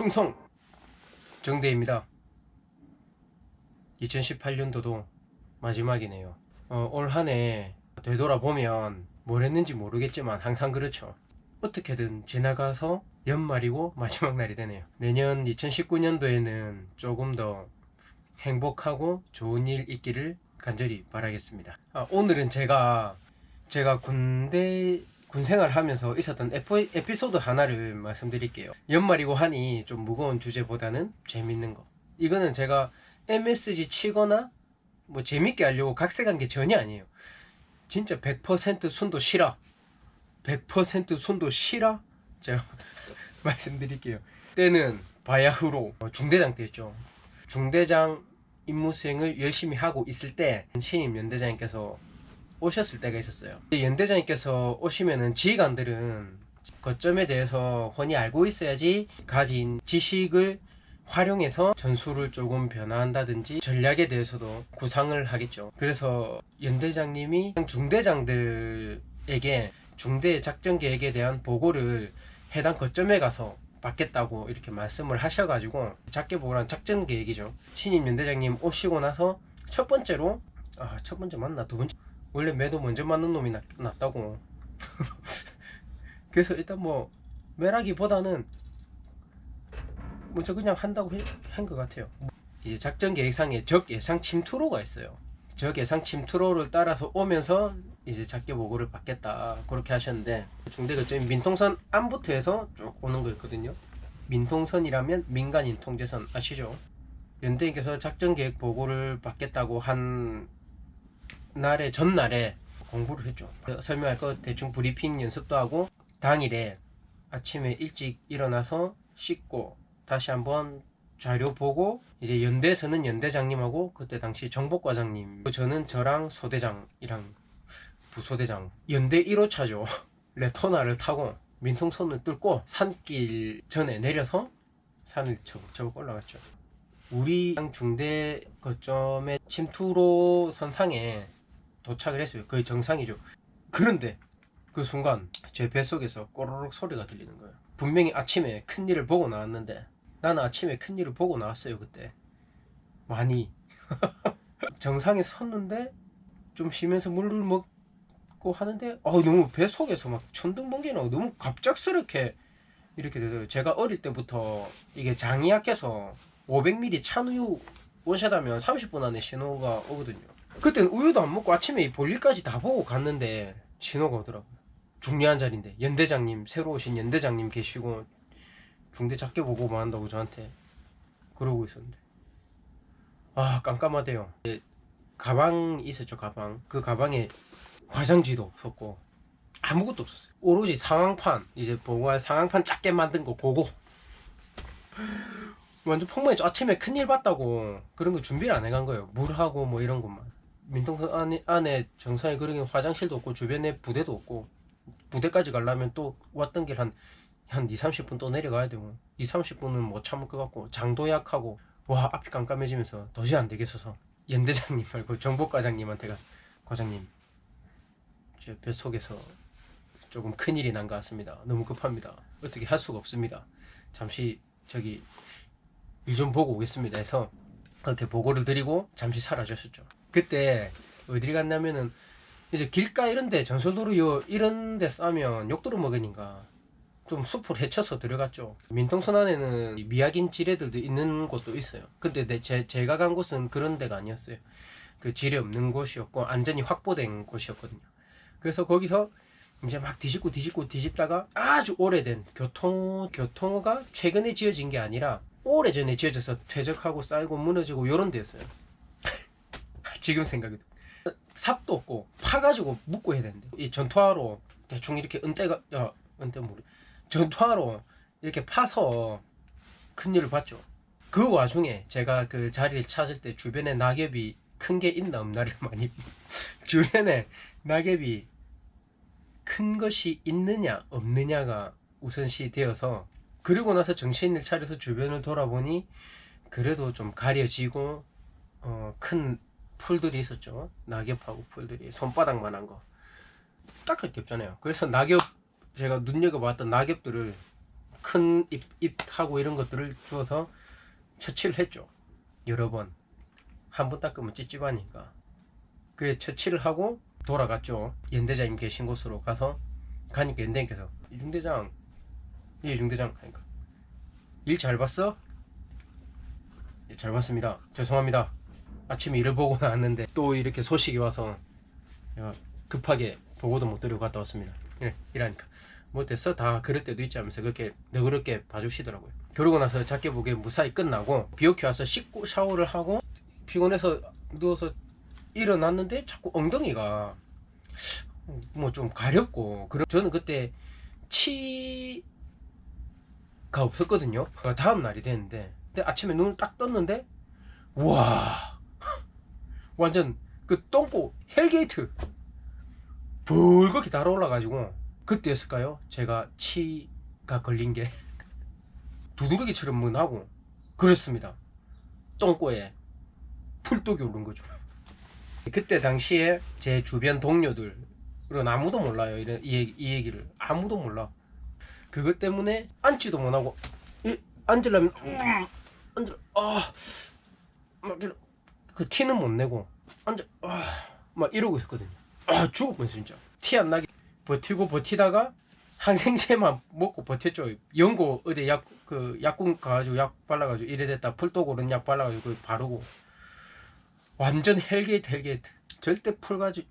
충성 정대입니다. 2018년도도 마지막이네요. 어, 올 한해 되돌아보면 뭘 했는지 모르겠지만 항상 그렇죠. 어떻게든 지나가서 연말이고 마지막 날이 되네요. 내년 2019년도에는 조금 더 행복하고 좋은 일 있기를 간절히 바라겠습니다. 아, 오늘은 제가 제가 군대 군 생활 하면서 있었던 에피, 에피 소드 하나를 말씀드릴게요. 연말이고 하니 좀 무거운 주제보다는 재밌는 거. 이거는 제가 MSG 치거나 뭐 재밌게 하려고 각색한 게 전혀 아니에요. 진짜 100% 순도 실화. 100% 순도 실화? 제가 말씀드릴게요. 때는 바야흐로 중대장 때였죠. 중대장 임무 수행을 열심히 하고 있을 때 신임 연대장님께서 오셨을 때가 있었어요. 연대장님께서 오시면은 지휘관들은 거점에 대해서 훤히 알고 있어야지 가진 지식을 활용해서 전술을 조금 변화한다든지 전략에 대해서도 구상을 하겠죠. 그래서 연대장님이 중대장들에게 중대 작전 계획에 대한 보고를 해당 거점에 가서 받겠다고 이렇게 말씀을 하셔가지고 작게 보고란 작전 계획이죠. 신임 연대장님 오시고 나서 첫 번째로 아 첫 번째 맞나 두 번째 원래 매도 먼저 맞는 놈이 낫, 낫다고. 그래서 일단 뭐 매라기보다는 뭐저 그냥 한다고 한 것 같아요. 이제 작전 계획상에 적 예상 침투로가 있어요. 적 예상 침투로를 따라서 오면서 이제 작게 보고를 받겠다 그렇게 하셨는데 중대 거점이 민통선 안부터 해서 쭉 오는 거였거든요. 민통선이라면 민간인 통제선 아시죠? 연대인께서 작전 계획 보고를 받겠다고 한 날의 전날에 공부를 했죠. 설명할 거 대충 브리핑 연습도 하고 당일에 아침에 일찍 일어나서 씻고 다시 한번 자료 보고 이제 연대에서는 연대장님하고 그때 당시 정복과장님. 저는 저랑 소대장이랑 부소대장. 연대 1호차죠. 레토나를 타고 민통선을 뚫고 산길 전에 내려서 산을 저벅저벅 올라갔죠. 우리 중대 거점의 침투로 선상에 도착을 했어요. 거의 정상이죠. 그런데 그 순간 제 뱃속에서 꼬르륵 소리가 들리는 거예요. 분명히 아침에 큰일을 보고 나왔는데 나는 아침에 큰일을 보고 나왔어요 그때. 많이. 정상에 섰는데 좀 쉬면서 물을 먹고 하는데 어 너무 뱃속에서 막 천둥번개 나고 너무 갑작스럽게 이렇게 되더라고요. 제가 어릴 때부터 이게 장이 약해서 500ml 찬 우유 원샷하면 30분 안에 신호가 오거든요 그때는 우유도 안 먹고 아침에 이 볼일까지 다 보고 갔는데 신호가 오더라고요. 중요한 자리인데 연대장님 새로 오신 연대장님 계시고 중대 작게 보고 뭐 한다고 저한테 그러고 있었는데. 아 깜깜하대요. 예, 가방 있었죠 가방. 그 가방에 화장지도 없었고 아무것도 없었어요. 오로지 상황판 이제 보고할 상황판 작게 만든 거 보고 완전 폭망했죠. 아침에 큰일 봤다고 그런 거 준비를 안 해간 거예요. 물하고 뭐 이런 것만 민통선 안에, 안에 정상에 그러긴 화장실도 없고 주변에 부대도 없고 부대까지 가려면 또 왔던 길 한 한 2, 30분 또 내려가야 되고 2, 30분은 못 참을 것 같고 장도 약하고 와 앞이 깜깜해지면서 도저히 안 되겠어서 연대장님 말고 정복과장님한테 가 과장님. 제 뱃속에서 조금 큰일이 난 것 같습니다. 너무 급합니다. 어떻게 할 수가 없습니다. 잠시 저기 일 좀 보고 오겠습니다 해서 그렇게 보고를 드리고 잠시 사라졌었죠 그때 어디를 갔냐면은 이제 길가 이런데 전설도로 요 이런데 싸면 욕도로 먹으니까 좀 숲을 헤쳐서 들어갔죠. 민통선 안에는 미약인 지뢰들도 있는 곳도 있어요. 근데 내, 제, 제가 간 곳은 그런 데가 아니었어요. 그 지뢰 없는 곳이었고 안전이 확보된 곳이었거든요. 그래서 거기서 이제 막 뒤집고 뒤집고 뒤집다가 아주 오래된 교통 교통호가 최근에 지어진 게 아니라 오래전에 지어져서 퇴적하고 쌓이고 무너지고 요런 데였어요. 지금 생각이 도 삽도 없고 파가지고 묶고 해야 되는데 이 전투화로 대충 이렇게 은대가 야 은대 모르 전투화로 이렇게 파서 큰일을 봤죠. 그 와중에 제가 그 자리를 찾을 때 주변에 낙엽이 큰 게 있나 없나를 많이 주변에 낙엽이 큰 것이 있느냐 없느냐가 우선시 되어서 그리고 나서 정신을 차려서 주변을 돌아보니 그래도 좀 가려지고 어, 큰 풀들이 있었죠. 낙엽하고 풀들이 손바닥만한 거. 딱할 게 없잖아요. 그래서 낙엽 제가 눈여겨봤던 낙엽들을 큰 입, 입하고 이런 것들을 주어서 처치를 했죠. 여러 번. 한 번 닦으면 찝찝하니까. 그래 처치를 하고 돌아갔죠. 연대장님 계신 곳으로 가서 가니까 연대장께서 이중대장 예 이중대장 하니까 일 잘 봤어? 예, 잘 봤습니다. 죄송합니다. 아침에 일을 보고 나왔는데 또 이렇게 소식이 와서 제가 급하게 보고도 못 드리고 갔다 왔습니다. 예, 이라니까. 뭐 됐어? 다 그럴 때도 있지 하면서 그렇게 너그럽게 봐주시더라고요. 그러고 나서 작게 보기에 무사히 끝나고 비오키 와서 씻고 샤워를 하고 피곤해서 누워서 일어났는데 자꾸 엉덩이가 뭐 좀 가렵고 저는 그때 치가 없었거든요. 다음 날이 됐는데 근데 아침에 눈을 딱 떴는데 와 완전 그 똥꼬 헬게이트 붉게 달아올라가지고 그때였을까요? 제가 치가 걸린 게 두드러기처럼 뭐 나고 그랬습니다. 똥꼬에 풀독이 오른 거죠. 그때 당시에 제 주변 동료들은 아무도 몰라요. 이런 이, 이 얘기를 아무도 몰라. 그것 때문에 앉지도 못하고 이, 앉으려면 음, 앉으 아막 이런 그 티는 못 내고 앉아 아 막 이러고 있었거든요. 아 죽을 뻔했어 진짜. 티 안 나게 버티고 버티다가 항생제만 먹고 버텼죠. 연고 어디 약 그 약국 가가지고 약 발라가지고 이래 됐다 풀독 오른 약 발라가지고 바르고 완전 헬게이트 헬게이트 절대 풀 가지고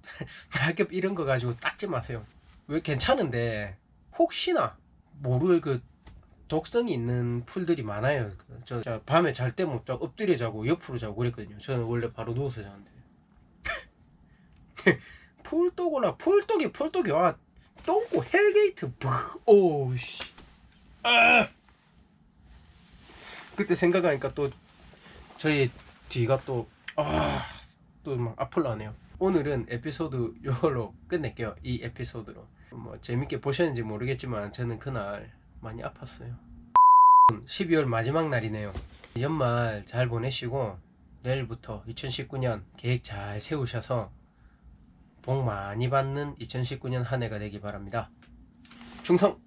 낙엽 이런 거 가지고 닦지 마세요. 왜 괜찮은데 혹시나 모를 그 독성이 있는 풀들이 많아요. 그 저, 저 밤에 잘 때 못 자고 엎드려 자고 옆으로 자고 그랬거든요. 저는 원래 바로 누워서 자는데. 풀독을라 풀독이 풀독이 와 똥꼬 헬게이트 오씨 아! 그때 생각하니까 또 저희 뒤가 또 아 또 막 아플라네요 오늘은 에피소드 이걸로 끝낼게요 이 에피소드로 뭐 재밌게 보셨는지 모르겠지만 저는 그날 많이 아팠어요 12월 마지막 날이네요 연말 잘 보내시고 내일부터 2019년 계획 잘 세우셔서 복 많이 받는 2019년 한 해가 되기 바랍니다. 충성!